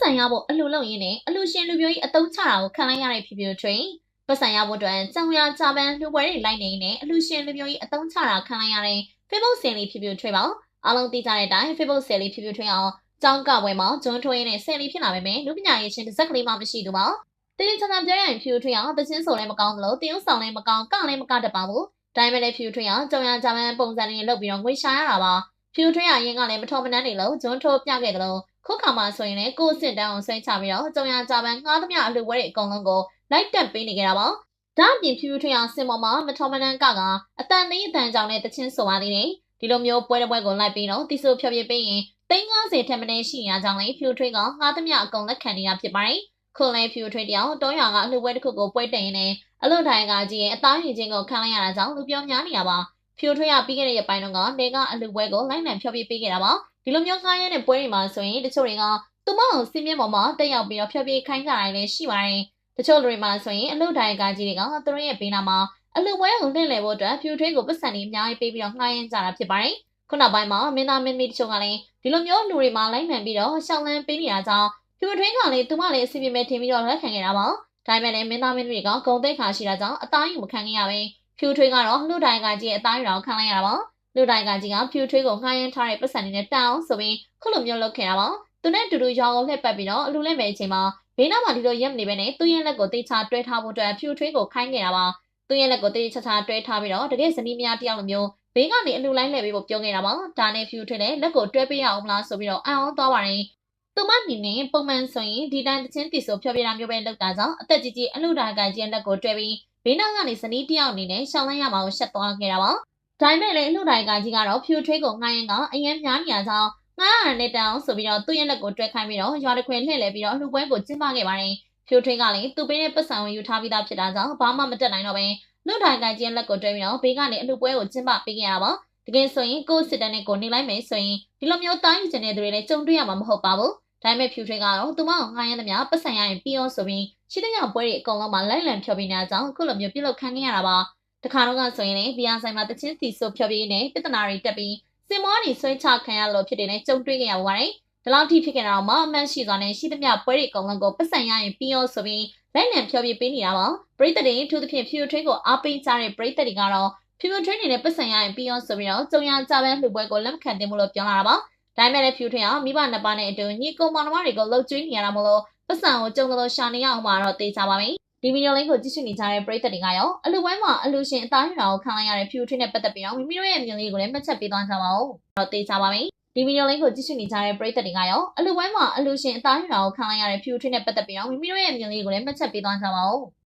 စံရဖို့အလှလုပ်ရင်းနဲ့အလှရှင်လူမျိုးကြီးအတုံးချတာကိုခံလိုက်ရတဲ့ဖြူဖြူထွေပတ်စံရဖို့အတွက်ကြောင်ရကြပန်းလူပွဲတွေလိုက်နေနေအလှရှင်လူမျိုးကြီးအတုံးချတာခံလိုက်ရတဲ့ Facebook ဆယ်လီဖြူဖြူထွေပါအားလုံးသိကြတဲ့အတိုင်း Facebook ဆယ်လီဖြူဖြူထွေအောင်ကျောင်းကပွဲမှာဂျွန်းထွေးနဲ့ဆယ်လီဖြစ်လာပေမဲ့လူပညာရေးချင်းတစ်စက်ကလေးမှမရှိသူပါတင်းတင်းချာချာပြောရရင်ဖြူဖြူထွေအောင်တချင်းဆိုလည်းမကောင်းသလိုတင်းဥဆောင်လည်းမကောင်းကလည်းမကတတ်ပါဘူးဒါပေမဲ့လည်းဖြူထွေအောင်ကြောင်ရကြပန်းပုံစံတွေလုပ်ပြီးတော့ငွေရှာရတာပါဖြူထွေရရင်ကလည်းမထောမနှမ်းနေလို့ဂျွန်းထိုးပြခဲ့တယ်လို့ ခုခါမှာဆိုရင်လည်းကိုယ်စစ်တန်းအောင်ဆွဲချပြီးတော့ကြုံရကြပန်းငှားသမျှအလူဝဲတွေအကုန်လုံးကိုလိုက်တက်ပေးနေကြတာပါ။ဒါအပြင်ဖြူဖြူထွေအောင်စင်ပေါ်မှာမထောမနှမ်းကကအတန်သေးအတန်ကြောင့်နဲ့တချင်းဆိုပါသေးတယ်။ဒီလိုမျိုးပွဲတစ်ပွဲကိုလိုက်ပြီးတော့တီဆိုဖြောပြပေးရင်350ထက်မနည်းရှိရကြောင်းလည်းဖြူထွေးကငှားသမျှအကုန်လက်ခံနေတာဖြစ်ပါတယ်။ခုလည်းဖြူထွေးတယောက်တောရွာကအလူဝဲတစ်ခုကိုပွဲတင်ရင်းနဲ့အလွတ်ထိုင်ကကြီးရဲ့အသားရင်ချင်းကိုခံလိုက်ရတာကြောင့်လူပြောများနေတာပါ။ဖြူထွေးကပြီးခဲ့တဲ့ရက်ပိုင်းတုန်းကနေကအလူပွဲကိုလိုက်လံဖြောပြပေးခဲ့တာပါ။ ဒီလိုမျိုးငှားရတဲ့ပွဲတွေမှာဆိုရင်တချို့တွေကသူမအောင်စင်းမြင့်ပေါ်မှာတက်ရောက်ပြီးတော့ဖြောပြခိုင်းကြတာလည်းရှိပါတယ်။တချို့လူတွေမှာဆိုရင်အလုတ်တိုင်းကကြီးတွေကသူတို့ရဲ့ဘေးနားမှာအလုတ်ပွဲကိုလှည့်လည်ဖို့အတွက်ဖြူထွေးကိုပတ်စံနေအများကြီးပေးပြီးတော့ငှားရမ်းကြတာဖြစ်ပါတယ်။ခုနောက်ပိုင်းမှာမင်းသားမင်းသမီးတချို့ကလည်းဒီလိုမျိုးလူတွေမှာလိုက်မှန်ပြီးတော့ရှောင်းလန်းပေးနေတာကြောင့်ဖြူထွေးကလည်းသူမလည်းအစီအပြေမဲ့ထင်ပြီးတော့လက်ခံခဲ့တာပါ။ဒါပေမဲ့လည်းမင်းသားမင်းသမီးတွေကဂုံသိက္ခာရှိတာကြောင့်အသားယူမခံခဲ့ရပဲဖြူထွေးကတော့လူတိုင်းကကြီးရဲ့အသားယူတော်ခံလိုက်ရတာပါ။ လူတိုင်းကကြီးကဖြူထွေးကိုငှားရမ်းထားတဲ့ပတ်စံနေနဲ့တောင်းဆိုပြီးခုလိုမျိုးလုပ်ခဲ့တာပါ။သူနဲ့တူတူရွာကိုလှည့်ပတ်ပြီးတော့အလူလက်မဲ့အချိန်မှာဘေးနားမှာဒီလိုရက်မနေပဲနဲ့သူ့ရဲ့လက်ကိုတေချာတွဲထားဖို့အတွက်ဖြူထွေးကိုခိုင်းခဲ့တာပါသူ့ရဲ့လက်ကိုတေချာချာတွဲထားပြီးတော့တကယ်ဇနီးမယားတယောက်လိုမျိုးဘေးကနေအလူလိုင်းလှည့်ပြီးဖို့ပြောခဲ့တာပါဒါနဲ့ဖြူထွေးလည်းလက်ကိုတွဲပေးရအောင်မလားဆိုပြီးတော့အံ့ဩသွားပါတယ်သူမအနေနဲ့ပုံမှန်ဆိုရင်ဒီတိုင်းတချင်းတီဆိုဖြောပြတာမျိုးပဲလုပ်တာကြောင့်အသက်ကြီးကြီးအလူဒါကကြီးလက်ကိုတွဲပြီးဘေးနားကနေဇနီးတယောက်အနေနဲ့ရှောင်းလိုက်ရမှာကိုရှက်သွားခဲ့တာပါ ဒါပေမဲ့လည်းအလူဒါကကြီးကတော့ဖြူထွေးကိုငှားရင်ကအရင်များနေရကြောင်းငါးရနဲ့တောင်းဆိုပြီးတော့သူ့ရဲ့လက်ကိုတွဲခိုင်းပြီးတော့ရွာတစ်ခွင်လှည့်လဲပြီးတော့လှူပွဲကိုကျင်းပခဲ့ပါတယ်။ဖြိုထွင်းကလည်းသူ့ပေးတဲ့ပတ်စံဝင်ယူထားပြီးသားဖြစ်တာကြောင့်ဘာမှမတက်နိုင်တော့ပဲလူထိုင်ကန်ကျင်းလက်ကိုတွဲပြီးတော့ဘေးကနေအလှူပွဲကိုကျင်းပပေးခဲ့ရတာပါ။တကယ်ဆိုရင်ကိုယ်စစ်တမ်းနဲ့ကိုနေလိုက်မယ်ဆိုရင်ဒီလိုမျိုးတိုင်းယူချင်တဲ့သူတွေလည်းကြုံတွေ့ရမှာမဟုတ်ပါဘူး။ဒါပေမဲ့ဖြူထွင်းကတော့သူမကိုငှားရမ်းသမျှပတ်စံရရင်ပြီးအောင်ဆိုပြီးရှိတဲ့ကြောင့်ပွဲတွေအကုန်လုံးမှာလိုက်လံဖြောပြနေတာကြောင့်အခုလိုမျိုးပြုလုပ်ခံခဲ့ရတာပါ။ တခါတော့ကဆိုရင်လည်းဘီယာဆိုင်မှာတချင်းစီဆိုဖြောပြရင်းနဲ့ပြဿနာတွေတက်ပြီးစင်မောနေဆွဲချခံရလို့ဖြစ်တယ်နဲ့ကြုံတွေ့ခဲ့ရပါတယ်။ဒီလောက်ထိဖြစ်ခဲ့တာမှအမှန်ရှိစွာနဲ့ရှိသမျှပွဲတွေအကုန်လုံးကိုပတ်စံရရင်ပြီးရောဆိုပြီးလိုက်လံဖြောပြပေးနေတာပါ။ပရိသတ်တွေထူးသဖြင့်ဖြူထွင်းကိုအားပေးကြတဲ့ပရိသတ်တွေကတော့ဖြူထွင်းနေနဲ့ပတ်စံရရင်ပြီးရောဆိုပြီးတော့ကြုံရကြပန်းလှူပွဲကိုလက်မခံသင့်ဘူးလို့ပြောလာတာပါ။ဒါပေမဲ့လည်းဖြူထွင်းကမိဘနှစ်ပါးနဲ့အတူညီကုံမောင်နှမတွေကိုလှုပ်ကျွေးနေရတာမို့လို့ပတ်စံကိုကြုံလို့ရှာနေရအောင်မှာတော့တေးကြပါမယ်။ ဒီဗီဒီယိုလေးကိုကြည့်ရှုနေကြတဲ့ပရိသတ်တွေကရောအလူပွဲမှာအလူရှင်အသားရတာကိုခံလိုက်ရတဲ့ဖြူထွင်းနဲ့ပတ်သက်ပြီးတော့မိမိတို့ရဲ့အမြင်လေးကိုလည်းမှတ်ချက်ပေးသွားကြပါဦး။တော့တေးကြပါမယ်။ဒီဗီဒီယိုလေးကိုကြည့်ရှုနေကြတဲ့ပရိသတ်တွေကရောအလူပွဲမှာအလူရှင်အသားရတာကိုခံလိုက်ရတဲ့ဖြူထွင်းနဲ့ပတ်သက်ပြီးတော့မိမိတို့ရဲ့အမြင်လေးကိုလည်းမှတ်ချက်ပေးသွားကြပါဦး။